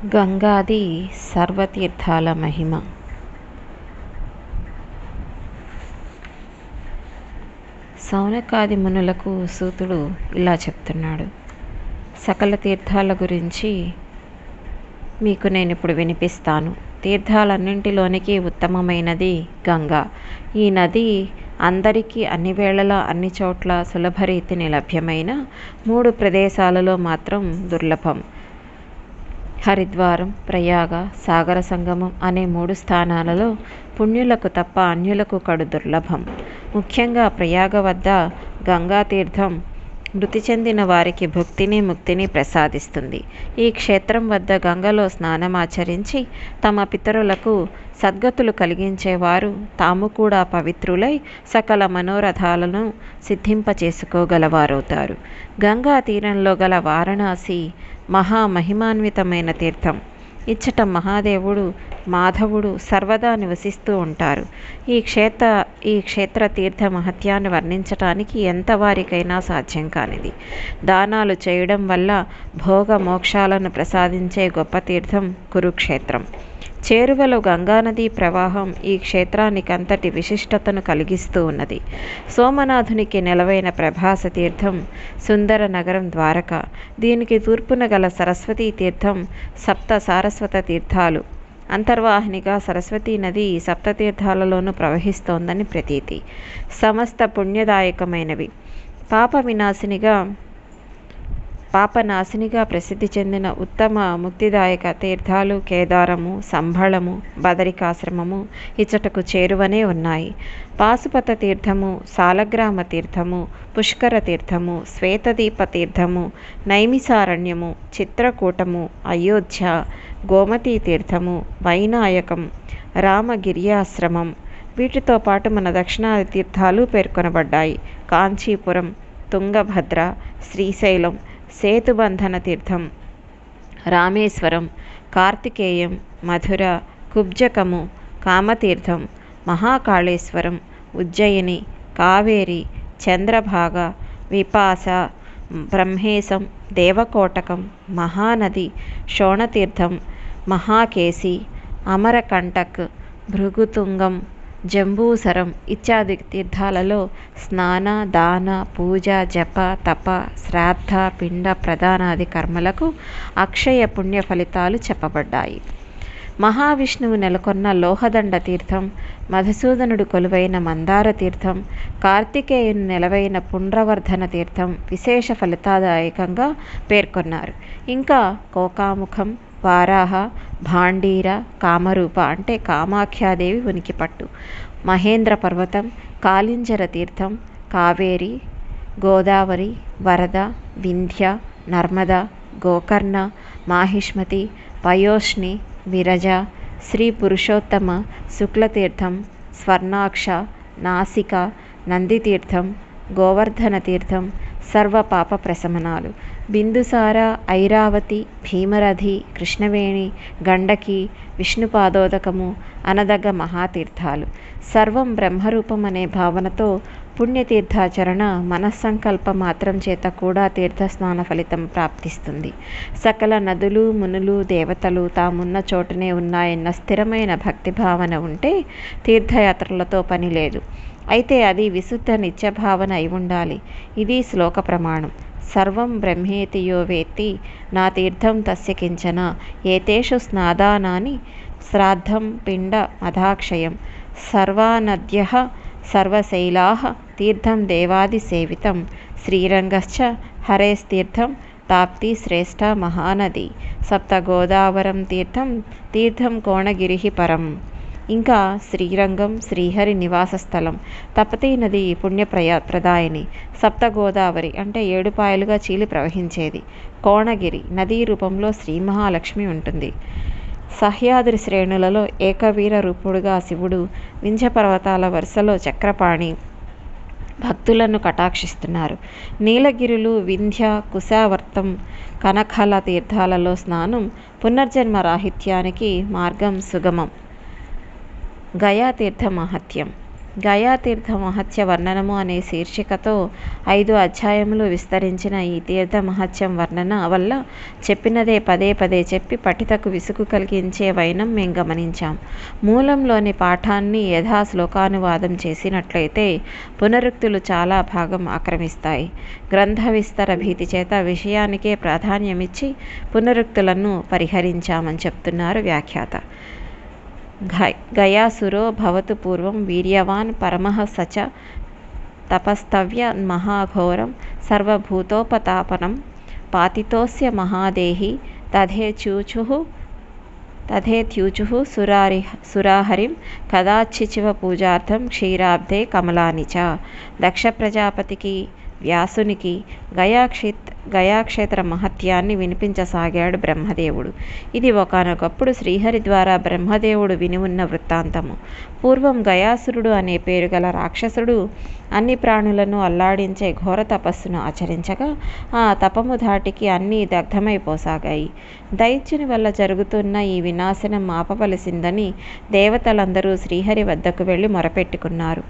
గంగాది సర్వతీర్థాల మహిమ. సౌనకాది మునులకు సూతుడు ఇలా చెప్తున్నాడు. సకల తీర్థాల గురించి మీకు నేను ఇప్పుడు వినిపిస్తాను. తీర్థాలన్నింటిలోనికి ఉత్తమమైనది గంగా. ఈ నది అందరికీ అన్ని వేళలా అన్ని చోట్ల సులభరీతిని లభ్యమైన మూడు ప్రదేశాలలో మాత్రం దుర్లభం. హరిద్వారం ప్రయాగ సాగర సంగమం అనే మూడు స్థానాలలో పుణ్యులకు తప్ప అన్యులకు కడు దుర్లభం. ముఖ్యంగా ప్రయాగ వద్ద గంగా తీర్థం మృతి చెందిన వారికి భుక్తిని ముక్తిని ప్రసాదిస్తుంది. ఈ క్షేత్రం వద్ద గంగలో స్నానమాచరించి తమ పితరులకు సద్గతులు కలిగించేవారు తాము కూడా పవిత్రులై సకల మనోరథాలను సిద్ధింపచేసుకోగలవారవుతారు. గంగా తీరంలో గల వారణాసి మహామహిమాన్వితమైన తీర్థం. ఇచ్చట మహాదేవుడు మాధవుడు సర్వదా నివసిస్తూ ఉంటారు. ఈ క్షేత్ర ఈ క్షేత్ర తీర్థ మహత్యాన్ని వర్ణించటానికి ఎంత వారికైనా సాధ్యం కానిది. దానాలు చేయడం వల్ల భోగ మోక్షాలను ప్రసాదించే గొప్ప తీర్థం కురుక్షేత్రం. చేరువలో గంగానదీ ప్రవాహం ఈ క్షేత్రానికి అంతటి విశిష్టతను కలిగిస్తూ ఉన్నది. సోమనాథునికి నెలవైన ప్రభాస తీర్థం సుందర నగరం ద్వారక. దీనికి తూర్పున గల సరస్వతీ తీర్థం సప్త సారస్వత తీర్థాలు. అంతర్వాహినిగా సరస్వతీ నది సప్తతీర్థాలలోనూ ప్రవహిస్తోందని ప్రతీతి. సమస్త పుణ్యదాయకమైనవి. పాప వినాశినిగా పాపనాశినిగా ప్రసిద్ధి చెందిన ఉత్తమ ముక్తిదాయక తీర్థాలు కేదారము సంభళము బదరికాశ్రమము ఇచ్చటకు చేరువనే ఉన్నాయి. పాశుపత తీర్థము సాలగ్రామ తీర్థము పుష్కర తీర్థము శ్వేతదీప తీర్థము నైమిసారణ్యము చిత్రకూటము అయోధ్య గోమతీ తీర్థము వైనాయకం రామగిరియాశ్రమం. వీటితో పాటు మన దక్షిణాది తీర్థాలు పేర్కొనబడ్డాయి. కాంచీపురం తుంగభద్ర శ్రీశైలం సేతుబంధన తీర్థం రామేశ్వరం కార్తికేయం మధుర కుబ్జకము కామతీర్థం మహాకాళేశ్వరం ఉజ్జయిని కావేరి చంద్రభాగ విపాస బ్రహ్మేశం దేవకోటకం మహానది శోణతీర్థం మహాకేశి అమరకంటక్ భృగుతుంగం జంబూసరం ఇత్యాది తీర్థాలలో స్నాన దాన పూజ జప తప శ్రాద్ధ పిండ ప్రధానాది కర్మలకు అక్షయ పుణ్య ఫలితాలు చెప్పబడ్డాయి. మహావిష్ణువు నెలకొన్న లోహదండ తీర్థం మధుసూదనుడు కొలువైన మందార తీర్థం కార్తికేయుని నెలవైన పుండ్రవర్ధన తీర్థం విశేష ఫలితాదాయకంగా పేర్కొన్నారు. ఇంకా కోకాముఖం వారాహ భాండీర కామరూప అంటే కామాఖ్యాదేవి ఉనికి పట్టు. మహేంద్ర పర్వతం కాళింజర తీర్థం కావేరి గోదావరి వరద వింధ్య నర్మద గోకర్ణ మాహిష్మతి పయోష్ణి విరజ శ్రీ పురుషోత్తమ శుక్లతీర్థం స్వర్ణాక్ష నాసిక నందితీర్థం గోవర్ధన తీర్థం సర్వ పాప ప్రశమనాలు. బిందుసార ఐరావతి భీమరథి కృష్ణవేణి గండకి విష్ణుపాదోదకము అనదగ్గ మహాతీర్థాలు. సర్వం బ్రహ్మరూపం అనే భావనతో పుణ్యతీర్థాచరణ మనస్సంకల్ప మాత్రం చేత కూడా తీర్థస్నాన ఫలితం ప్రాప్తిస్తుంది. సకల నదులు మునులు దేవతలు తామున్న చోటనే ఉన్నాయన్న స్థిరమైన భక్తి భావన ఉంటే తీర్థయాత్రలతో పని లేదు. అయితే అది విశుద్ధ నిత్యభావన అయి ఉండాలి. ఇది శ్లోక ప్రమాణం. సర్వం బ్రహ్మేతి యో వేత్తి నా తీర్థం తస్య కించన ఏతేషు స్నాదానాని శ్రాద్ధం పిండ మధాక్షయం సర్వానద్య సర్వశైలా తీర్థం దేవాది సేవితం శ్రీరంగశ్చ హరేస్తీర్థం తాప్తి శ్రేష్ఠ మహానది సప్త గోదావరం తీర్థం తీర్థం కోణగిరి పరం. ఇంకా శ్రీరంగం శ్రీహరి నివాస స్థలం. తపతీ నది పుణ్యప్రయ ప్రదాయిని. సప్త గోదావరి అంటే ఏడుపాయలుగా చీలి ప్రవహించేది. కోణగిరి నదీ రూపంలో శ్రీ మహాలక్ష్మి ఉంటుంది. సహ్యాద్రి శ్రేణులలో ఏకవీర రూపుడుగా శివుడు వింధ్య పర్వతాల వరుసలో చక్రపాణి భక్తులను కటాక్షిస్తున్నారు. నీలగిరులు వింధ్య కుశావర్తం కనకల తీర్థాలలో స్నానం పునర్జన్మ రాహిత్యానికి మార్గం సుగమం. గయాతీర్థ మహత్యం గయాతీర్థ మహత్య వర్ణనము అనే శీర్షికతో ఐదు అధ్యాయములు విస్తరించిన ఈ తీర్థ మహత్యం వర్ణన వల్ల చెప్పినదే పదే పదే చెప్పి పఠితకు విసుగు కలిగించే వైనం మేము గమనించాం. మూలంలోని పాఠాన్ని యథా శ్లోకానువాదం చేసినట్లయితే పునరుక్తులు చాలా భాగం ఆక్రమిస్తాయి. గ్రంథ విస్తర భీతి చేత విషయానికే ప్రాధాన్యమిచ్చి పునరుక్తులను పరిహరించామని చెప్తున్నారు వ్యాఖ్యాత. గయాసురో భవతు పూర్వం వీర్యవాన్ పరమః సచ తపస్తవ్య మహాఘోరం సర్వభూతోపతాపనం పాతితోస్య మహాదేహి తథేచ్యూచుః తథేత్యూచుః సురారి సురాహరిం కదాచిచివ పూజార్థం క్షీరాబ్దే కమలాని చ. దక్ష ప్రజాపతికి వ్యాసునికి గయాక్షేత్ గయాక్షేత్ర మహత్యాన్ని వినిపించసాగాడు బ్రహ్మదేవుడు. ఇది ఒకనొకప్పుడు శ్రీహరి ద్వారా బ్రహ్మదేవుడు విని ఉన్న వృత్తాంతము. పూర్వం గయాసురుడు అనే పేరు గల రాక్షసుడు అన్ని ప్రాణులను అల్లాడించే ఘోర తపస్సును ఆచరించగా ఆ తపము ధాటికి అన్నీ దగ్ధమైపోసాగాయి. దైత్యుని వల్ల జరుగుతున్న ఈ వినాశనం ఆపవలసిందని దేవతలందరూ శ్రీహరి వద్దకు వెళ్ళి మొరపెట్టుకున్నారు.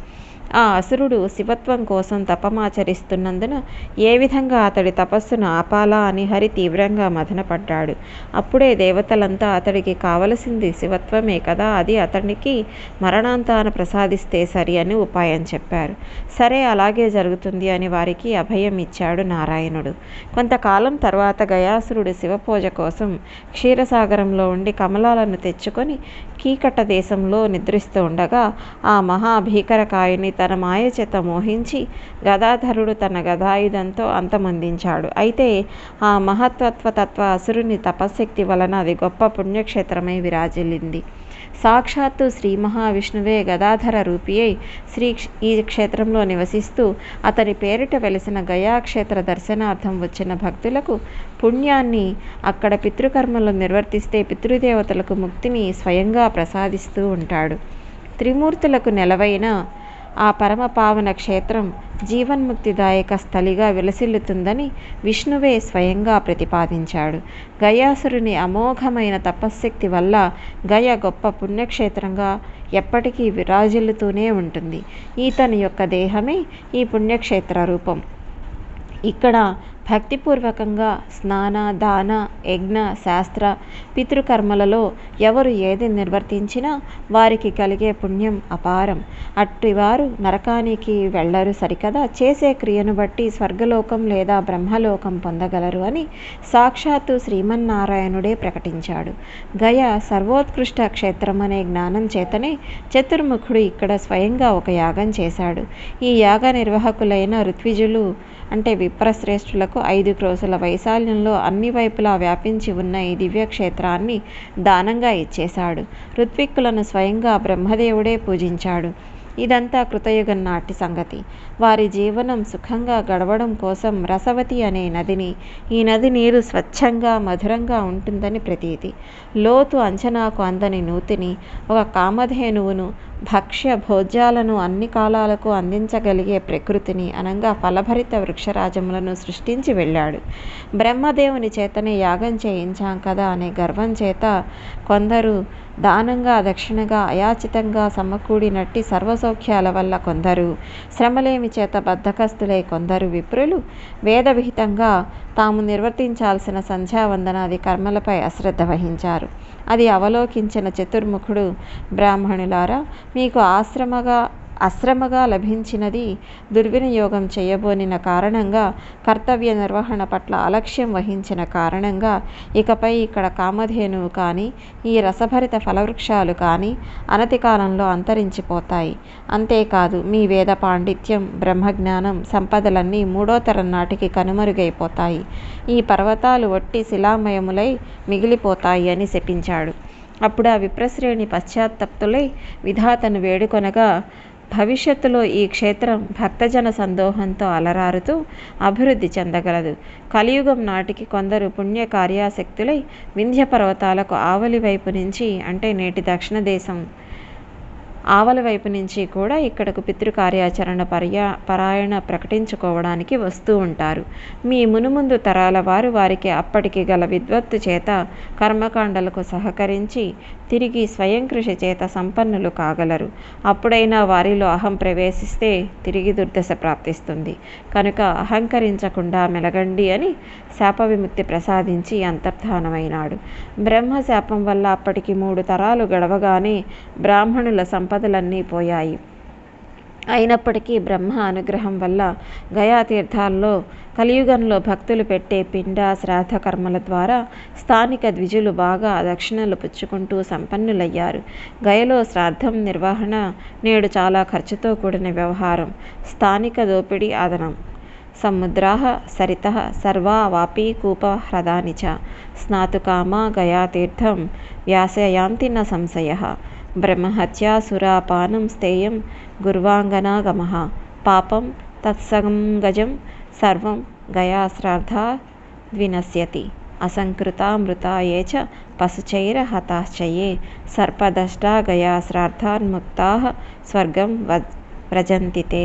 ఆ అసురుడు శివత్వం కోసం తపమాచరిస్తున్నందున ఏ విధంగా అతడి తపస్సును ఆపాలా అని హరి తీవ్రంగా మదనపడ్డాడు అప్పుడే దేవతలంతా అతడికి కావలసింది శివత్వమే కదా అది అతనికి మరణాంతాన ప్రసాదిస్తే సరి అని ఉపాయం చెప్పారు. సరే అలాగే జరుగుతుంది అని వారికి అభయం ఇచ్చాడు నారాయణుడు. కొంతకాలం తర్వాత గయాసురుడు శివపూజ కోసం క్షీరసాగరంలో ఉండి కమలాలను తెచ్చుకొని కీకట దేశంలో నిద్రిస్తూ ఉండగా ఆ మహాభీకరకాయని తన మాయ చేత మోహించి గదాధరుడు తన గదాయుధంతో అంతమందించాడు. అయితే ఆ మహత్వత్వ తత్వ అసురుని తపశక్తి వలన అది గొప్ప పుణ్యక్షేత్రమై విరాజిల్లింది. సాక్షాత్తు శ్రీ మహావిష్ణువే గదాధర రూపి అయి శ్రీ ఈ క్షేత్రంలో నివసిస్తూ అతని పేరిట వెలిసిన గయాక్షేత్ర దర్శనార్థం వచ్చిన భక్తులకు పుణ్యాన్ని అక్కడ పితృకర్మలు నిర్వర్తిస్తే పితృదేవతలకు ముక్తిని స్వయంగా ప్రసాదిస్తూ ఉంటాడు. త్రిమూర్తులకు నెలవైన ఆ పరమ పావన క్షేత్రం జీవన్ముక్తిదాయక స్థలిగా విలసిల్లుతుందని విష్ణువే స్వయంగా ప్రతిపాదించాడు. గయాసురుని అమోఘమైన తపశ్శక్తి వల్ల గయ గొప్ప పుణ్యక్షేత్రంగా ఎప్పటికీ విరాజిల్లుతూనే ఉంటుంది. ఈతని యొక్క దేహమే ఈ పుణ్యక్షేత్ర రూపం. ఇక్కడ భక్తిపూర్వకంగా స్నాన దాన యజ్ఞ శాస్త్ర పితృకర్మలలో ఎవరు ఏది నిర్వర్తించినా వారికి కలిగే పుణ్యం అపారం. అట్టివారు నరకానికి వెళ్ళరు సరికదా. చేసే క్రియను బట్టి స్వర్గలోకం లేదా బ్రహ్మలోకం పొందగలరు అని సాక్షాత్తు శ్రీమన్నారాయణుడే ప్రకటించాడు. గయ సర్వోత్కృష్ట క్షేత్రం అనే జ్ఞానం చేతనే చతుర్ముఖుడు ఇక్కడ స్వయంగా ఒక యాగం చేశాడు. ఈ యాగ నిర్వాహకులైన ఋత్విజులు అంటే విప్రశ్రేష్ఠులకు ఐదు క్రోసుల వైశాల్యంలో అన్ని వైపులా వ్యాపించి ఉన్న ఈ దివ్యక్షేత్రాన్ని దానంగా ఇచ్చేశాడు. ఋత్విక్కులను స్వయంగా బ్రహ్మదేవుడే పూజించాడు. ఇదంతా కృతయుగం నాటి సంగతి. వారి జీవనం సుఖంగా గడవడం కోసం రసవతి అనే నదిని ఈ నది నీరు స్వచ్ఛంగా మధురంగా ఉంటుందని ప్రతీతి. లోతు అంచనాకు అందని నూతిని ఒక కామధేనువును భక్ష్య భోజ్యాలను అన్ని కాలాలకు అందించగలిగే ప్రకృతిని అనంగా ఫలభరిత వృక్షరాజములను సృష్టించి వెళ్ళాడు. బ్రహ్మదేవుని చేతనే యాగం చేయించాం కదా అనే గర్వం చేత కొందరు దానంగా దక్షిణగా అయాచితంగా సమకూడినట్టి సర్వసౌఖ్యాల వల్ల కొందరు శ్రమలేమి చేత బద్ధకస్తులై కొందరు విప్రులు వేదవిహితంగా తాము నిర్వర్తించాల్సిన సంధ్యావందనాది కర్మలపై అశ్రద్ధ వహించారు. అది అవలోకించిన చతుర్ముఖుడు బ్రాహ్మణులారా మీకు ఆశ్రమగా అశ్రమగా లభించినది దుర్వినియోగం చేయబోనిన కారణంగా కర్తవ్య నిర్వహణ పట్ల అలక్ష్యం వహించిన కారణంగా ఇకపై ఇక్కడ కామధేనువు కానీ ఈ రసభరిత ఫలవృక్షాలు కానీ అనతి కాలంలో అంతరించిపోతాయి. అంతేకాదు మీ వేద పాండిత్యం బ్రహ్మజ్ఞానం సంపదలన్నీ మూడో తరం నాటికి కనుమరుగైపోతాయి. ఈ పర్వతాలు ఒట్టి శిలామయములై మిగిలిపోతాయి అని శపించాడు. అప్పుడు ఆ విప్రశ్రేణి పశ్చాత్తప్తులై విధాతను వేడుకొనగా భవిష్యత్తులో ఈ క్షేత్రం భక్తజన సందోహంతో అలరారుతూ అభివృద్ధి చెందగలదు. కలియుగం నాటికి కొందరు పుణ్య కార్యాసక్తులై వింధ్య పర్వతాలకు ఆవలి వైపు నుంచి అంటే నేటి దక్షిణ దేశం ఆవల వైపు నుంచి కూడా ఇక్కడకు పితృకార్యాచరణ పర్యా పరాయణ ప్రకటించుకోవడానికి వస్తూ ఉంటారు. మీ మునుముందు తరాల వారు వారికి అప్పటికి గల విద్వత్తు చేత కర్మకాండలకు సహకరించి తిరిగి స్వయం కృషి చేత సంపన్నులు కాగలరు. అప్పుడైనా వారిలో అహం ప్రవేశిస్తే తిరిగి దుర్దశ ప్రాప్తిస్తుంది. కనుక అహంకరించకుండా మెలగండి అని శాప విముక్తి ప్రసాదించి అంతర్ధానమైనాడు. బ్రహ్మ శాపం వల్ల అప్పటికి మూడు తరాలు గడవగానే బ్రాహ్మణుల సంపదలన్నీ పోయాయి. అయినప్పటికీ బ్రహ్మ అనుగ్రహం వల్ల గయా తీర్థాల్లో కలియుగంలో భక్తులు పెట్టే పిండ శ్రాద్ధ కర్మల ద్వారా స్థానిక ద్విజులు బాగా దక్షిణలు పుచ్చుకుంటూ సంపన్నులయ్యారు. గయలో శ్రాద్ధం నిర్వహణ నేడు చాలా ఖర్చుతో కూడిన వ్యవహారం. స్థానిక దోపిడీ అదనం. సముద్రాः సరిత సర్వా వాపి కూప హ్రదాని చ స్నాతుకామా గయాతీర్థం వ్యాసయాంతి న సంశయ. బ్రహ్మహత్యా సురాపానం స్థేయం గుర్వాంగనాగమः పాపం తత్సంగజం సర్వం గయాశ్రాద్ధా ద్వినశ్యతి అసంకృతామృతా ఏ చ పశుచైర హతాశ్చయే సర్పదష్టా గయాశ్రాద్ధాన్ముక్తా స్వర్గం వ్రజంతితే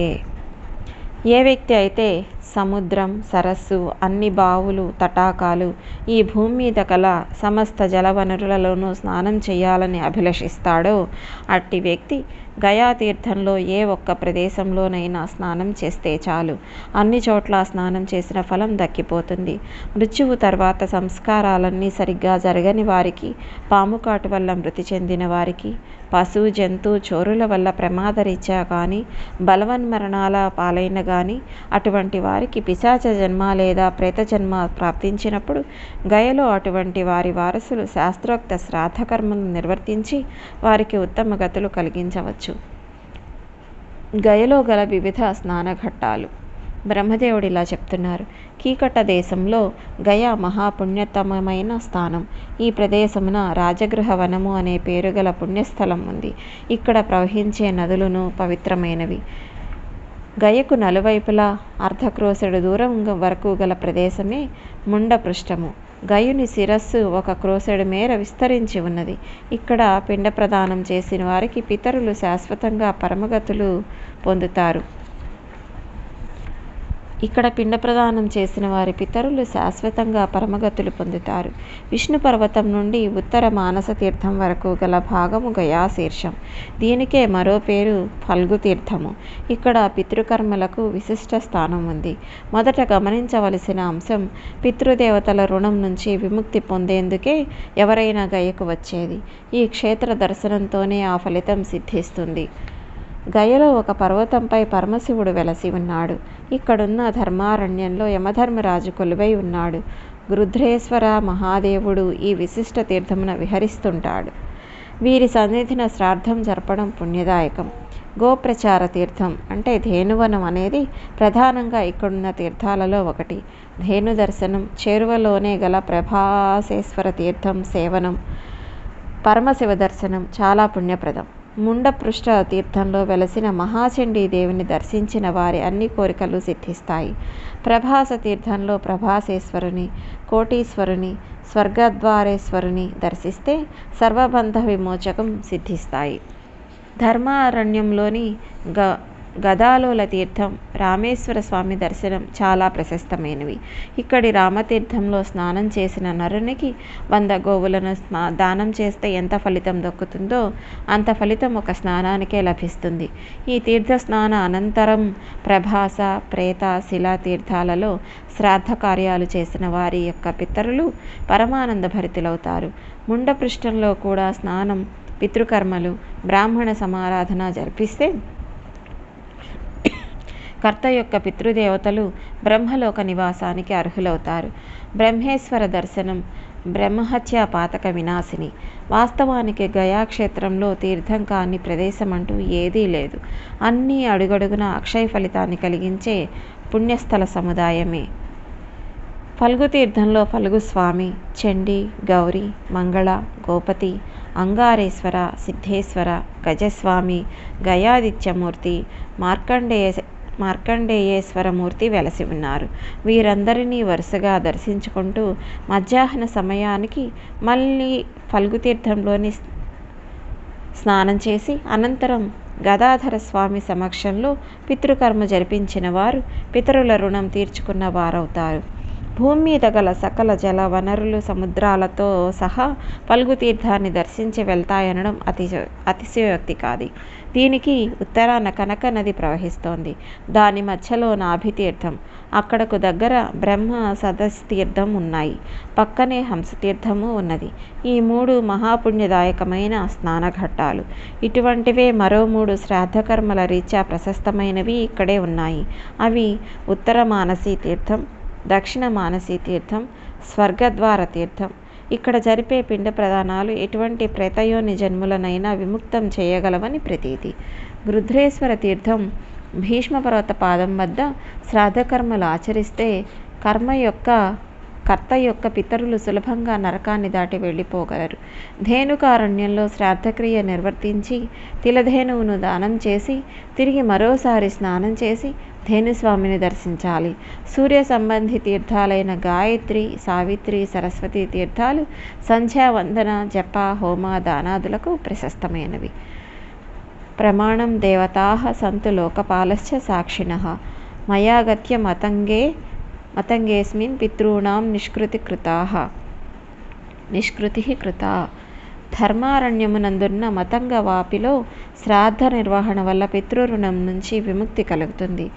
ఏ వ్యక్తి అయితే సముద్రం సరస్సు అన్ని బావులు తటాకాలు ఈ భూమి మీద కల సమస్త జలవనరులలోనూ స్నానం చేయాలని అభిలషిస్తాడో. అట్టి వ్యక్తి గయా తీర్థంలో ఏ ఒక్క ప్రదేశంలోనైనా స్నానం చేస్తే చాలు. అన్ని చోట్ల స్నానం చేసిన ఫలం దక్కిపోతుంది. మృత్యువు తర్వాత సంస్కారాలన్నీ సరిగ్గా జరగని వారికి పాముకాటు వల్ల మృతి చెందిన వారికి పశు జంతు చోరుల వల్ల ప్రమాదరీత్యా కానీ బలవన్మరణాల పాలైన కానీ అటువంటి వారికి వారికి పిశాచ జన్మ లేదా ప్రేత జన్మ ప్రాప్తించినప్పుడు గయలో అటువంటి వారి వారసులు శాస్త్రోక్త శ్రాద్ధకర్మను నిర్వర్తించి వారికి ఉత్తమ గతులు కలిగించవచ్చు. గయలో గల వివిధ స్నానఘట్టాలు. బ్రహ్మదేవుడు ఇలా చెప్తున్నారు. కీకట దేశంలో గయ మహాపుణ్యతమమైన స్థానం. ఈ ప్రదేశమున రాజగృహ వనము అనే పేరు గల పుణ్యస్థలం ఉంది. ఇక్కడ ప్రవహించే నదులను పవిత్రమైనవి. గయకు నలువైపులా అర్ధక్రోసెడు దూరం వరకు గల ప్రదేశమే ముండపృష్టము గయుని శిరస్సు ఒక క్రోసెడు మేర విస్తరించి ఉన్నది. ఇక్కడ పిండ ప్రదానం చేసిన వారికి పితరులు శాశ్వతంగా పరమగతులు పొందుతారు. ఇక్కడ పిండ ప్రదానం చేసిన వారి పితరులు శాశ్వతంగా పరమగతులు పొందుతారు. విష్ణు పర్వతం నుండి ఉత్తర మానస తీర్థం వరకు గల భాగము గయాశీర్షం. దీనికే మరో పేరు ఫల్గు తీర్థము. ఇక్కడ పితృకర్మలకు విశిష్ట స్థానం ఉంది. మొదట గమనించవలసిన అంశం పితృదేవతల రుణం నుంచి విముక్తి పొందేందుకే ఎవరైనా గయకు వచ్చేది. ఈ క్షేత్ర దర్శనంతోనే ఆ ఫలితం సిద్ధిస్తుంది. గయలో ఒక పర్వతంపై పరమశివుడు వెలసి ఉన్నాడు. ఇక్కడున్న ధర్మారణ్యంలో యమధర్మరాజు కొలువై ఉన్నాడు. రుద్రేశ్వర మహాదేవుడు ఈ విశిష్ట తీర్థమున విహరిస్తుంటాడు. వీరి సన్నిధిన శ్రాద్ధం జరపడం పుణ్యదాయకం. గోప్రచార తీర్థం అంటే ధేనువనం అనేది ప్రధానంగా ఇక్కడున్న తీర్థాలలో ఒకటి. ధేను దర్శనం చేరువలోనే గల ప్రభాసేశ్వర తీర్థం సేవనం పరమశివ దర్శనం చాలా పుణ్యప్రదం. ముండపృష్ఠ తీర్థంలో వెలసిన మహాచండీ దేవిని దర్శించిన వారి అన్ని కోరికలు సిద్ధిస్తాయి. ప్రభాస తీర్థంలో ప్రభాసేశ్వరుని కోటీశ్వరుని స్వర్గద్వారేశ్వరుని దర్శిస్తే సర్వబంధ విమోచకం సిద్ధిస్తాయి. ధర్మారణ్యంలోని గ గదాలోల తీర్థం రామేశ్వర స్వామి దర్శనం చాలా ప్రశస్తమైనవి. ఇక్కడి రామతీర్థంలో స్నానం చేసిన నరునికి వంద గోవులను స్నా దానం చేస్తే ఎంత ఫలితం దక్కుతుందో అంత ఫలితం ఒక స్నానానికే లభిస్తుంది. ఈ తీర్థ స్నాన అనంతరం ప్రభాస ప్రేత శిలా తీర్థాలలో శ్రాద్ధ కార్యాలు చేసిన వారి యొక్క పితరులు పరమానంద భరితులవుతారు. ముండపృష్ఠంలో కూడా స్నానం పితృకర్మలు బ్రాహ్మణ సమారాధన జరిపిస్తే కర్త యొక్క పితృదేవతలు బ్రహ్మలోక నివాసానికి అర్హులవుతారు. బ్రహ్మేశ్వర దర్శనం బ్రహ్మహత్య పాతక వినాశిని. వాస్తవానికి గయాక్షేత్రంలో తీర్థం కాని ప్రదేశం అంటూ ఏదీ లేదు. అన్నీ అడుగడుగున అక్షయ ఫలితాన్ని కలిగించే పుణ్యస్థల సముదాయమే. ఫల్గు తీర్థంలో ఫల్గు స్వామి చండి గౌరి మంగళ గోపతి అంగారేశ్వర సిద్ధేశ్వర గజస్వామి గయాదిత్యమూర్తి మార్కండేయ మార్కండేయేశ్వరమూర్తి వెలసి ఉన్నారు వీరందరినీ వరుసగా దర్శించుకుంటూ మధ్యాహ్న సమయానికి మళ్ళీ ఫల్గుతీర్థంలోని స్నానం చేసి అనంతరం గదాధర స్వామి సమక్షంలో పితృకర్మ జరిపించిన వారు పితరుల రుణం తీర్చుకున్న వారవుతారు. భూమి మీద గల సకల జల వనరులు సముద్రాలతో సహా పలుగు తీర్థాన్ని దర్శించి వెళ్తాయనడం అతిశ అతిశయోక్తి కాదు. దీనికి ఉత్తరాన కనక నది ప్రవహిస్తోంది. దాని మధ్యలో నాభి తీర్థం అక్కడకు దగ్గర బ్రహ్మ సదస్ తీర్థం ఉన్నాయి. పక్కనే హంసతీర్థము ఉన్నది. ఈ మూడు మహాపుణ్యదాయకమైన స్నానఘట్టాలు. ఇటువంటివే మరో మూడు శ్రాద్ధకర్మల రీత్యా ప్రశస్తమైనవి ఇక్కడే ఉన్నాయి. అవి ఉత్తర మానసీ తీర్థం దక్షిణ మానసీ తీర్థం స్వర్గద్వార తీర్థం ఇక్కడ జరిపే పిండ ప్రదానాలు ఎటువంటి ప్రేతయోని జన్ములనైనా విముక్తం చేయగలవని ప్రతీతి. గృధ్రేశ్వర తీర్థం భీష్మపర్వత పాదం వద్ద శ్రాద్ధకర్మలు ఆచరిస్తే కర్మ యొక్క కర్త యొక్క పితరులు సులభంగా నరకాన్ని దాటి వెళ్ళిపోగలరు. ధేనుకారణ్యంలో శ్రాద్ధక్రియ నిర్వర్తించి తిలధేనువును దానం చేసి తిరిగి మరోసారి స్నానం చేసి ధేనుస్వామిని దర్శించాలి. సూర్య సంబంధి తీర్థాలైన గాయత్రి సావిత్రి సరస్వతి తీర్థాలు సంధ్యావందన జప హోమ దానాదులకు ప్రశస్తమైనవి. ప్రమాణం దేవతా సంతు లోకపాలశ్చ సాక్షిణ. మయాగత్య మతంగే మతంగేస్మిన్ పితॄణాం నిష్కృతి కృతా నిష్కృతి కృత. ధర్మారణ్యమునందున్న మతంగ వాపిలో శ్రాద్ధ నిర్వహణ వల్ల పితృరుణం నుంచి విముక్తి కలుగుతుంది.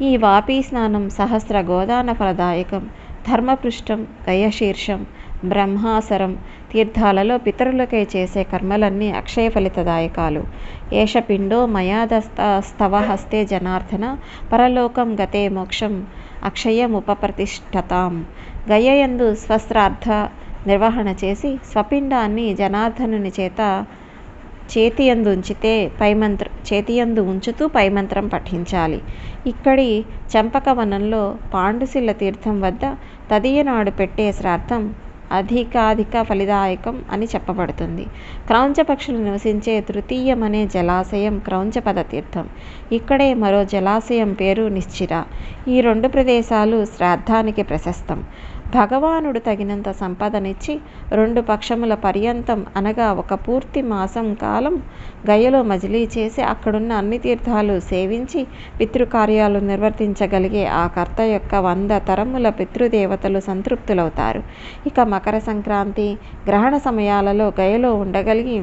ఈ వాపి స్నానం సహస్ర గోదాన ఫలదాయకం ధర్మపృష్టం గయశీర్షం బ్రహ్మాసరం తీర్థాలలో పితరులకై చేసే కర్మలన్నీ అక్షయ ఫలితదాయకాలు ఏషపిండో మయాదస్తవ హస్తే జనార్దన పరలోకం గతే మోక్షం అక్షయముపప్రతిష్టతాం. గయయందు స్వశ్రాద్ధ నిర్వహణ చేసి స్వపిండాన్ని జనార్దనుని చేత చేతియందు ఉంచితే పైమంత్ర చేతియందు ఉంచుతూ పైమంత్రం పఠించాలి. ఇక్కడి చంపకవనంలో పాండుశిల తీర్థం వద్ద తదియనాడు పెట్టే శ్రాద్ధం అధికాధిక ఫలిదాయకం అని చెప్పబడుతుంది. క్రౌంచ పక్షులు నివసించే తృతీయమనే జలాశయం క్రౌంచపద తీర్థం. ఇక్కడే మరో జలాశయం పేరు నిశ్చిర. ఈ రెండు ప్రదేశాలు శ్రాద్ధానికి ప్రశస్తం. భగవానుడు తగినంత సంపదనిచ్చి రెండు పక్షముల పర్యంతం అనగా ఒక పూర్తి మాసం కాలం గయలో మజిలీ చేసి అక్కడున్న అన్ని తీర్థాలు సేవించి పితృకార్యాలు నిర్వర్తించగలిగే ఆ కర్త యొక్క వంద తరముల పితృదేవతలు సంతృప్తులవుతారు. ఇక మకర సంక్రాంతి గ్రహణ సమయాలలో గయలో ఉండగలిగి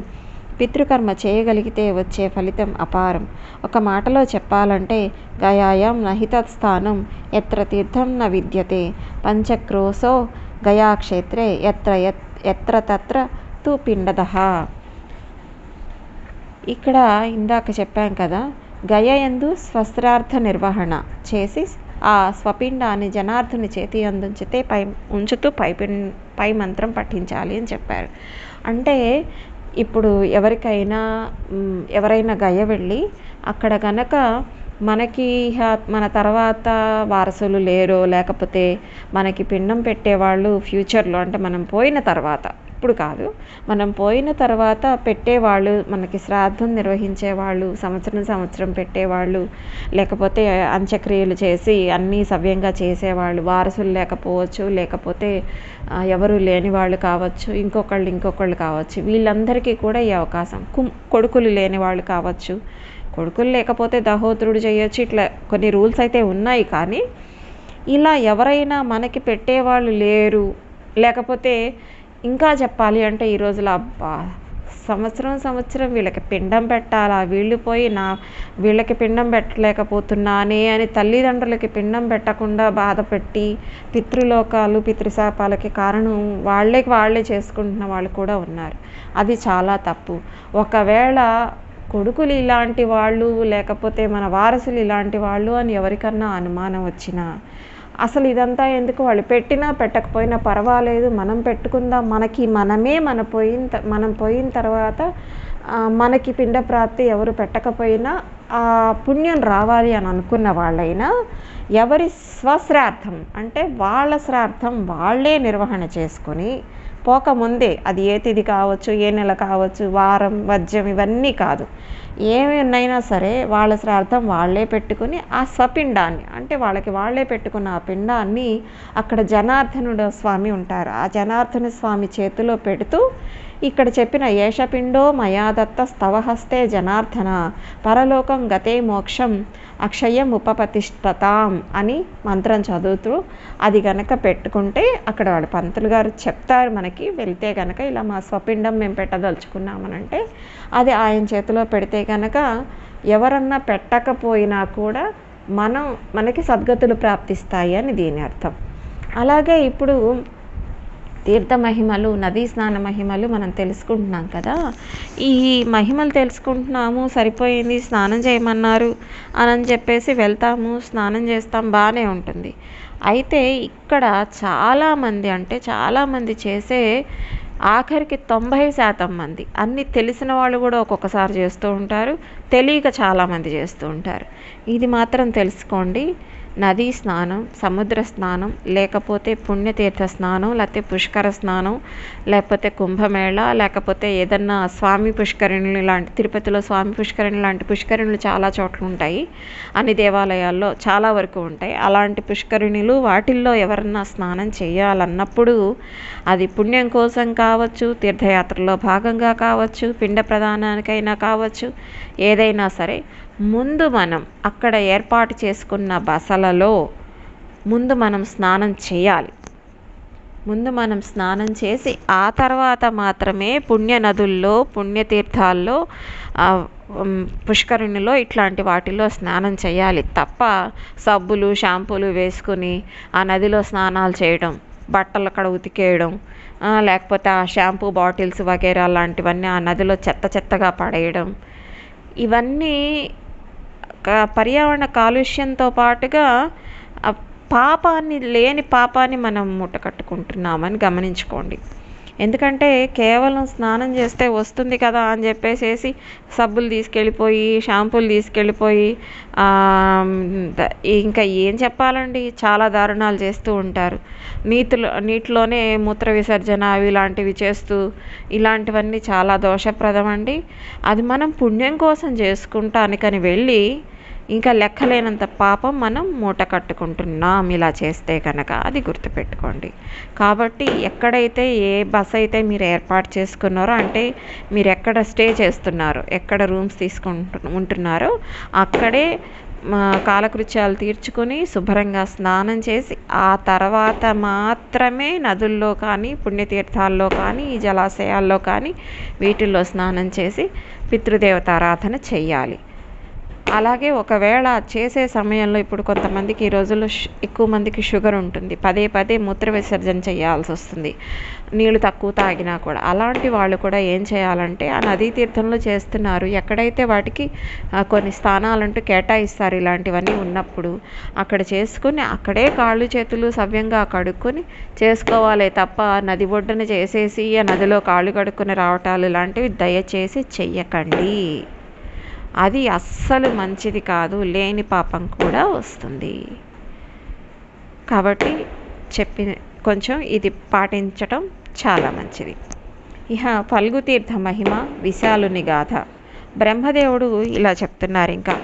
పితృకర్మ చేయగలిగితే వచ్చే ఫలితం అపారం. ఒక మాటలో చెప్పాలంటే గయాయాం నహిత స్థానం ఎత్ర తీర్థం న విద్యతే పంచక్రోశో గయాక్షేత్రే ఎత్ర ఎత్ర తత్ర తు పిండద. ఇక్కడ ఇందాక చెప్పాం కదా గయ ఎందు స్వస్త్రార్థ నిర్వహణ చేసి ఆ స్వపిండాన్ని జనార్దుని చేతి అందించితే పై ఉంచుతూ పై పై మంత్రం పఠించాలి అని చెప్పారు. అంటే ఇప్పుడు ఎవరికైనా ఎవరైనా గయ వెళ్ళి అక్కడ కనుక మనకి మన తర్వాత వారసులు లేరో లేకపోతే మనకి పిండం పెట్టేవాళ్ళు ఫ్యూచర్లో అంటే మనం పోయిన తర్వాత ఇప్పుడు కాదు. మనం పోయిన తర్వాత పెట్టేవాళ్ళు మనకి శ్రాద్ధం నిర్వహించేవాళ్ళు సంవత్సరం సంవత్సరం పెట్టేవాళ్ళు లేకపోతే అంత్యక్రియలు చేసి అన్నీ సవ్యంగా చేసేవాళ్ళు వారసులు లేకపోవచ్చు లేకపోతే ఎవరు లేని వాళ్ళు కావచ్చు ఇంకొకళ్ళు ఇంకొకళ్ళు కావచ్చు. వీళ్ళందరికీ కూడా ఈ అవకాశం. కుం కొడుకులు లేని వాళ్ళు కావచ్చు. కొడుకులు లేకపోతే దహోత్రుడు చేయొచ్చు ఇట్లా కొన్ని రూల్స్ అయితే ఉన్నాయి కానీ ఇలా ఎవరైనా మనకి పెట్టేవాళ్ళు లేరు లేకపోతే ఇంకా చెప్పాలి అంటే ఈ రోజులో అబ్బా సంవత్సరం సంవత్సరం వీళ్ళకి పిండం పెట్టాలా? వీళ్ళు పోయి నా వీళ్ళకి పిండం పెట్టలేకపోతున్నానే అని తల్లిదండ్రులకి పిండం పెట్టకుండా బాధపెట్టి పితృలోకాలు పితృశాపాలకి కారణం వాళ్ళే వాళ్ళే చేసుకుంటున్న వాళ్ళు కూడా ఉన్నారు. అది చాలా తప్పు. ఒకవేళ కొడుకులు ఇలాంటి వాళ్ళు లేకపోతే మన వారసులు ఇలాంటి వాళ్ళు అని ఎవరికన్నా అనుమానం వచ్చినా అసలు ఇదంతా ఎందుకు వాళ్ళు పెట్టినా పెట్టకపోయినా పర్వాలేదు మనం పెట్టుకుందాం మనకి మనమే మన పోయిన మనం పోయిన తర్వాత మనకి పిండ ప్రాప్తి ఎవరు పెట్టకపోయినా ఆ పుణ్యం రావాలి అని అనుకున్న వాళ్ళైనా ఎవరి స్వశ్రార్థం అంటే వాళ్ళ శ్రార్థం వాళ్ళే నిర్వహణ చేసుకొని పోకముందే అది ఏ తిది కావచ్చు ఏ నెల కావచ్చు వారం వజ్యం ఇవన్నీ కాదు. ఏమైనా సరే వాళ్ళ శ్రార్థం వాళ్ళే పెట్టుకుని ఆ స్వపిండాన్ని అంటే వాళ్ళకి వాళ్ళే పెట్టుకున్న ఆ పిండాన్ని అక్కడ జనార్దనుడు స్వామి ఉంటారు. ఆ జనార్దన స్వామి చేతిలో పెడుతూ ఇక్కడ చెప్పిన ఏషపిండో మయాదత్త స్తవహస్తే జనార్దన పరలోకం గతే మోక్షం అక్షయం ఉపపతిష్టతాం అని మంత్రం చదువుతూ అది గనక పెట్టుకుంటే అక్కడ వాడు పంతులు గారు చెప్తారు మనకి వెళ్తే గనక ఇలా మా స్వపిండం మేము పెట్టదలుచుకున్నామనంటే అది ఆయన చేతిలో పెడితే గనక ఎవరన్నా పెట్టకపోయినా కూడా మనం మనకి సద్గతులు ప్రాప్తిస్తాయి అని దీని అర్థం. అలాగే ఇప్పుడు తీర్థ మహిమలు నదీ స్నాన మహిమలు మనం తెలుసుకుంటున్నాం కదా. ఈ మహిమలు తెలుసుకుంటున్నాము సరిపోయింది స్నానం చేయమన్నారు అని చెప్పేసి వెళ్తాము స్నానం చేస్తాం బాగానే ఉంటుంది. అయితే ఇక్కడ చాలామంది అంటే చాలామంది చేసే ఆఖరికి తొంభై శాతం మంది అన్నీ తెలిసిన వాళ్ళు కూడా ఒక్కొక్కసారి చేస్తూ ఉంటారు తెలియక చాలామంది చేస్తూ ఉంటారు. ఇది మాత్రం తెలుసుకోండి. నదీ స్నానం సముద్ర స్నానం లేకపోతే పుణ్యతీర్థ స్నానం లేకపోతే పుష్కర స్నానం లేకపోతే కుంభమేళ లేకపోతే ఏదన్నా స్వామి పుష్కరిణులు లాంటి తిరుపతిలో స్వామి పుష్కరిణి లాంటి పుష్కరిణులు చాలా చోట్ల ఉంటాయి. అన్ని దేవాలయాల్లో చాలా వరకు ఉంటాయి. అలాంటి పుష్కరిణులు వాటిల్లో ఎవరన్నా స్నానం చేయాలన్నప్పుడు అది పుణ్యం కోసం కావచ్చు తీర్థయాత్రలో భాగంగా కావచ్చు పిండ ప్రదానానికైనా కావచ్చు ఏదైనా సరే ముందు మనం అక్కడ ఏర్పాటు చేసుకున్న బసలలో ముందు మనం స్నానం చేయాలి. ముందు మనం స్నానం చేసి ఆ తర్వాత మాత్రమే పుణ్య నదుల్లో పుణ్యతీర్థాల్లో పుష్కరిణిలో ఇట్లాంటి వాటిలో స్నానం చేయాలి. తప్ప సబ్బులు షాంపూలు వేసుకుని ఆ నదిలో స్నానాలు చేయడం బట్టలు అక్కడ ఉతికేయడం లేకపోతే ఆ షాంపూ బాటిల్స్ వగేరా లాంటివన్నీ ఆ నదిలో చెత్త చెత్తగా పడేయడం ఇవన్నీ పర్యావరణ కాలుష్యంతో పాటుగా పాపాన్ని లేని పాపాన్ని మనం మూటకట్టుకుంటున్నామని గమనించుకోండి. ఎందుకంటే కేవలం స్నానం చేస్తే వస్తుంది కదా అని చెప్పేసేసి సబ్బులు తీసుకెళ్ళిపోయి షాంపూలు తీసుకెళ్ళిపోయి ఇంకా ఏం చెప్పాలండి? చాలా దారుణాలు చేస్తూ ఉంటారు. నీటిలో నీటిలోనే మూత్ర విసర్జన అవి ఇలాంటివి చేస్తూ ఇలాంటివన్నీ చాలా దోషప్రదం అండి అది మనం పుణ్యం కోసం చేసుకుంటానికని వెళ్ళి ఇంకా లెక్కలేనంత పాపం మనం మూట కట్టుకుంటున్నాం ఇలా చేస్తే కనుక అది గుర్తుపెట్టుకోండి. కాబట్టి ఎక్కడైతే ఏ బస్ అయితే మీరు ఏర్పాటు చేసుకున్నారో అంటే మీరు ఎక్కడ స్టే చేస్తున్నారో ఎక్కడ రూమ్స్ తీసుకుంటు ఉంటున్నారో అక్కడే కాలకృత్యాలు తీర్చుకొని శుభ్రంగా స్నానం చేసి ఆ తర్వాత మాత్రమే నదుల్లో కానీ పుణ్యతీర్థాల్లో కానీ ఈ జలాశయాల్లో కానీ వీటిల్లో స్నానం చేసి పితృదేవతారాధన చెయ్యాలి అలాగే ఒకవేళ చేసే సమయంలో ఇప్పుడు కొంతమందికి ఈ రోజుల్లో ఎక్కువ మందికి షుగర్ ఉంటుంది. పదే పదే మూత్ర విసర్జన చేయాల్సి వస్తుంది. నీళ్ళు తక్కువ తాగినా కూడా. అలాంటి వాళ్ళు కూడా ఏం చేయాలంటే ఆ నదీ తీర్థంలో చేస్తున్నారు. ఎక్కడైతే వాటికి కొన్ని స్థానాలంటూ కేటాయిస్తారు ఇలాంటివన్నీ ఉన్నప్పుడు అక్కడ చేసుకుని అక్కడే కాళ్ళు చేతులు సవ్యంగా కడుక్కొని చేసుకోవాలి తప్ప నది ఒడ్డున చేసేసి ఆ నదిలో కాళ్ళు కడుక్కొని రావటాలు ఇలాంటివి దయచేసి చెయ్యకండి. అది అస్సలు మంచిది కాదు లేని పాపం కూడా వస్తుంది. కాబట్టి చెప్పి కొంచెం ఇది పాటించటం చాలా మంచిది. ఇహ ఫల్గుతీర్థ మహిమ విశాలుని గాథ. బ్రహ్మదేవుడు ఇలా చెప్తున్నారు ఇంకా.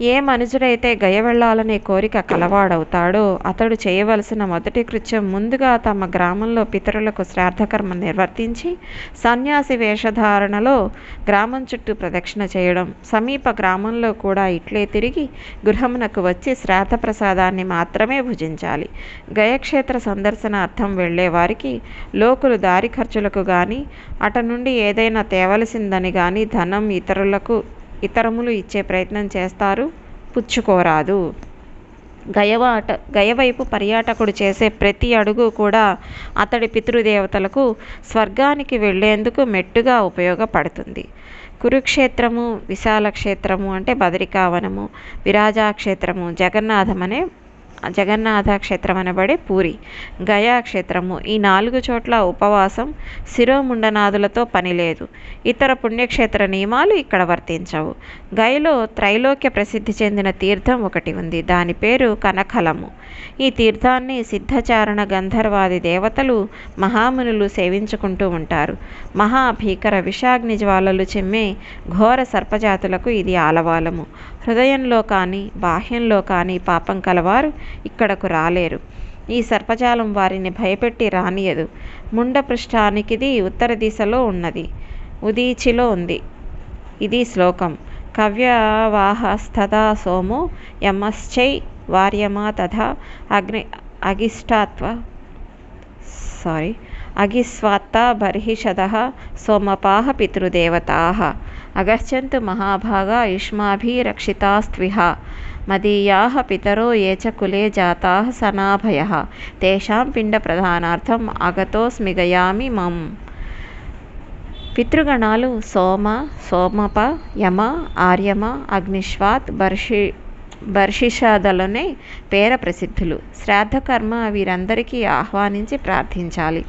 ఏ మనుషుడైతే గయ వెళ్ళాలనే కోరిక కలవాడవుతాడో అతడు చేయవలసిన మొదటి కృత్యం ముందుగా తమ గ్రామంలో పితరులకు శ్రాద్ధకర్మ నిర్వర్తించి సన్యాసి వేషధారణలో గ్రామం చుట్టూ ప్రదక్షిణ చేయడం. సమీప గ్రామంలో కూడా ఇట్లే తిరిగి గృహమునకు వచ్చి శ్రాద్ధ ప్రసాదాన్ని మాత్రమే భుజించాలి. గయక్షేత్ర సందర్శనార్థం అర్థం వారికి లోకులు దారి ఖర్చులకు కానీ అట నుండి ఏదైనా తేవలసిందని కానీ ధనం ఇతరులకు ఇతరములు ఇచ్చే ప్రయత్నం చేస్తారు పుచ్చుకోరాదు. గయవాట గయవైపు పర్యాటకుడు చేసే ప్రతి అడుగు కూడా అతడి పితృదేవతలకు స్వర్గానికి వెళ్ళేందుకు మెట్టుగా ఉపయోగపడుతుంది. కురుక్షేత్రము విశాల క్షేత్రము అంటే బదరికావనము విరాజాక్షేత్రము జగన్నాథం అనే జగన్నాథ క్షేత్రం అనబడే పూరి గయా క్షేత్రము. ఈ నాలుగు చోట్ల ఉపవాసం శిరోముండనాదులతో పని లేదు. ఇతర పుణ్యక్షేత్ర నియమాలు ఇక్కడ వర్తించవు. గైలో త్రైలోక్య ప్రసిద్ధి చెందిన తీర్థం ఒకటి ఉంది. దాని పేరు కనకలము. ఈ తీర్థాన్ని సిద్ధచారణ గంధర్వాది దేవతలు మహామునులు సేవించుకుంటూ ఉంటారు. మహాభీకర విషాగ్ని జ్వాలలు చెమ్మే ఘోర సర్పజాతులకు ఇది ఆలవాలము. హృదయంలో కానీ బాహ్యంలో కానీ పాపం కలవారు ఇక్కడకు రాలేరు. ఈ సర్పజాలం వారిని భయపెట్టి రానియదు. ముండపృష్టానికిది ఉత్తర దిశలో ఉన్నది. ఉదీచిలో ఉంది. ఇది శ్లోకం. కవ్యవాహస్తదా సోమో యమశ్చై వార్యమా తథా అగ్ని అగిష్టాత్వ సారీ అగిస్వాత్త బర్హిషద సోమపాహ పితృదేవతాః అగచ్చంతు మహాభాగా యుష్మాభిరక్షితాస్త్విహ మదీయాः పితరో ఏ చ కులే జాతాः సనాభయः తేషాం పిండప్రదానార్థం ఆగతోస్మిగయామి మం పితృగణాలు సోమ సోమప యమ ఆర్యమ అగ్నిశ్వాత్ బర్షి బర్షిషాదలనే పేర ప్రసిద్ధులు. శ్రాద్ధకర్మ వీరందరికీ ఆహ్వానించి ప్రార్థించాలి.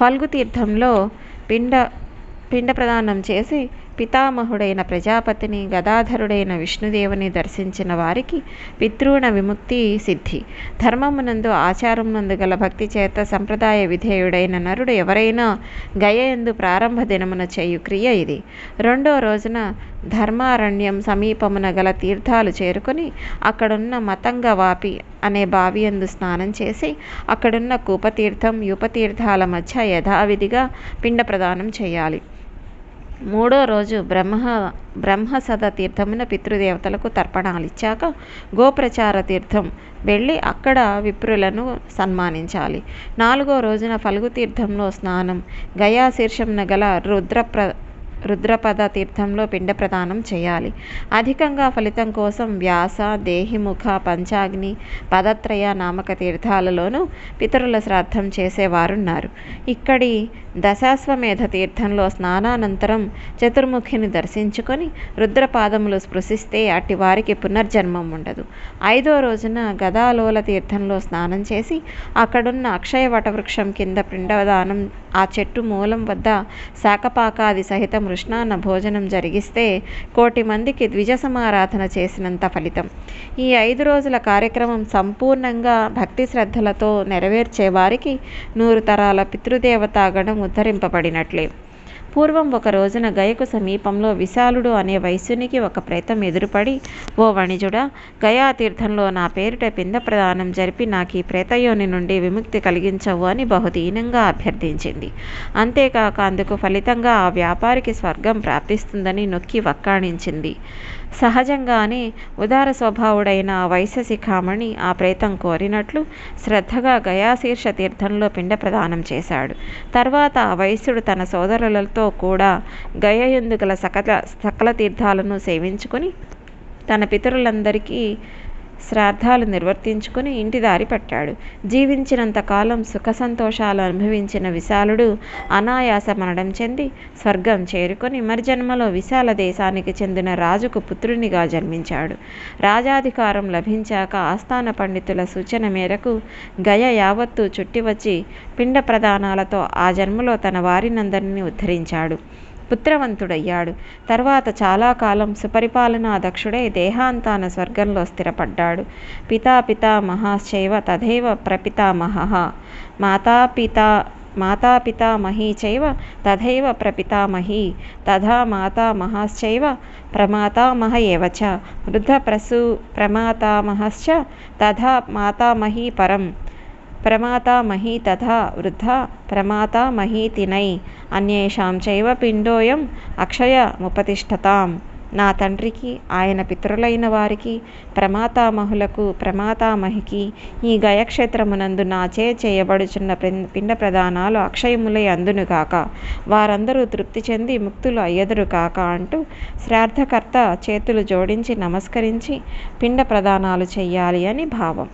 ఫల్గు తీర్థంలో పిండ పిండ ప్రదానం చేసి పితామహుడైన ప్రజాపతిని గదాధరుడైన విష్ణుదేవుని దర్శించిన వారికి పితృణ విముక్తి సిద్ధి. ధర్మమునందు ఆచారమునందు గల భక్తి చేత సంప్రదాయ విధేయుడైన నరుడు ఎవరైనా గయయందు ప్రారంభ దినమున చేయు క్రియ ఇది. రెండో రోజున ధర్మారణ్యం సమీపమున గల తీర్థాలు చేరుకొని అక్కడున్న మతంగ వాపి అనే బావియందు స్నానం చేసి అక్కడున్న కూపతీర్థం యూపతీర్థాల మధ్య యథావిధిగా పిండ ప్రదానం చేయాలి. మూడో రోజు బ్రహ్మ బ్రహ్మసద తీర్థమున పితృదేవతలకు తర్పణాలు ఇచ్చాక గోప్రచార తీర్థం వెళ్ళి అక్కడ విప్రులను సన్మానించాలి. నాలుగో రోజున ఫల్గు తీర్థంలో స్నానం. గయా శీర్షంన గల రుద్రప్ర రుద్రపద తీర్థంలో పిండ ప్రదానం చేయాలి. అధికంగా ఫలితం కోసం వ్యాస దేహిముఖ పంచాగ్ని పదత్రయ నామక తీర్థాలలోనూ పితరుల శ్రాద్ధం చేసేవారున్నారు. ఇక్కడి దశాశ్వమేధ తీర్థంలో స్నానానంతరం చతుర్ముఖిని దర్శించుకొని రుద్రపాదములు స్పృశిస్తే అట్టి వారికి పునర్జన్మం ఉండదు. ఐదో రోజున గదాలోల తీర్థంలో స్నానం చేసి అక్కడున్న అక్షయ వటవృక్షం కింద పిండదానం ఆ చెట్టు మూలం వద్ద శాకపాకాది సహితం కృష్ణాన్న భోజనం జరిగిస్తే కోటి మందికి ద్విజ సమారాధన చేసినంత ఫలితం. ఈ ఐదు రోజుల కార్యక్రమం సంపూర్ణంగా భక్తి శ్రద్ధలతో నెరవేర్చే వారికి నూరు తరాల పితృదేవతాగణం ఉద్ధరింపబడినట్లే. పూర్వం ఒక రోజున గయకు సమీపంలో విశాలుడు అనే వైశ్యునికి ఒక ప్రేతం ఎదురుపడి ఓ వణిజుడా గయా తీర్థంలో నా పేరిట పింద ప్రదానం జరిపి నాకు ఈ ప్రేతయోని నుండి విముక్తి కలిగించవు అని బహుదీనంగా అభ్యర్థించింది. అంతేకాక అందుకు ఫలితంగా ఆ వ్యాపారికి స్వర్గం ప్రాప్తిస్తుందని నొక్కి వక్కాణించింది. సహజంగానే ఉదార స్వభావుడైన ఆ శిఖామణి ఆ ప్రేతం కోరినట్లు శ్రద్ధగా గయాశీర్ష తీర్థంలో పిండ ప్రదానం చేశాడు. తర్వాత ఆ వైశ్యుడు తన సోదరులతో కూడా గయయందుగల సకల సకల తీర్థాలను సేవించుకొని తన పితరులందరికీ శ్రాద్ధాలు నిర్వర్తించుకుని ఇంటి దారి పట్టాడు. జీవించినంత కాలం సుఖ సంతోషాలు అనుభవించిన విశాలుడు అనాయాస మరణం చెంది స్వర్గం చేరుకొని మరుజన్మలో విశాల దేశానికి చెందిన రాజుకు పుత్రునిగా జన్మించాడు. రాజాధికారం లభించాక ఆస్థాన పండితుల సూచన మేరకు గయ యావత్తు చుట్టి వచ్చి పిండ ప్రదానాలతో ఆ జన్మలో తన వారినందరినీ ఉద్ధరించాడు. పుత్రవంతుడయ్యాడు. తర్వాత చాలా కాలం సుపరిపాలనా దక్షుడై దేహాంతాన స్వర్గంలో స్థిరపడ్డాడు. పితా పితామహాశ్చైవ తథైవ ప్రపితామహ. మాతాపితా మాతాపితామహీ చైవ తథైవ ప్రపితామహీ. తథా మాతామహాశ్చైవ ప్రమాతామహ ఏవ చ. వృద్ధప్రసూ ప్రమాతామహశ్చ తథా మాతామహీ పరం. ప్రమాతామహి తథా వృద్ధా ప్రమాతామహీతినై అన్యేషాం చైవ పిండోయం అక్షయ ముపతిష్టతాం. నా తండ్రికి ఆయన పితరులైన వారికి ప్రమాతామహులకు ప్రమాతామహికి ఈ గయక్షేత్రమునందు నాచే చేయబడుచున్న పిండ ప్రదానాలు అక్షయములై అందును కాక వారందరూ తృప్తి చెంది ముక్తులు అయ్యదురు కాక అంటూ శ్రార్థకర్త చేతులు జోడించి నమస్కరించి పిండ ప్రదానాలు చెయ్యాలి అని భావం.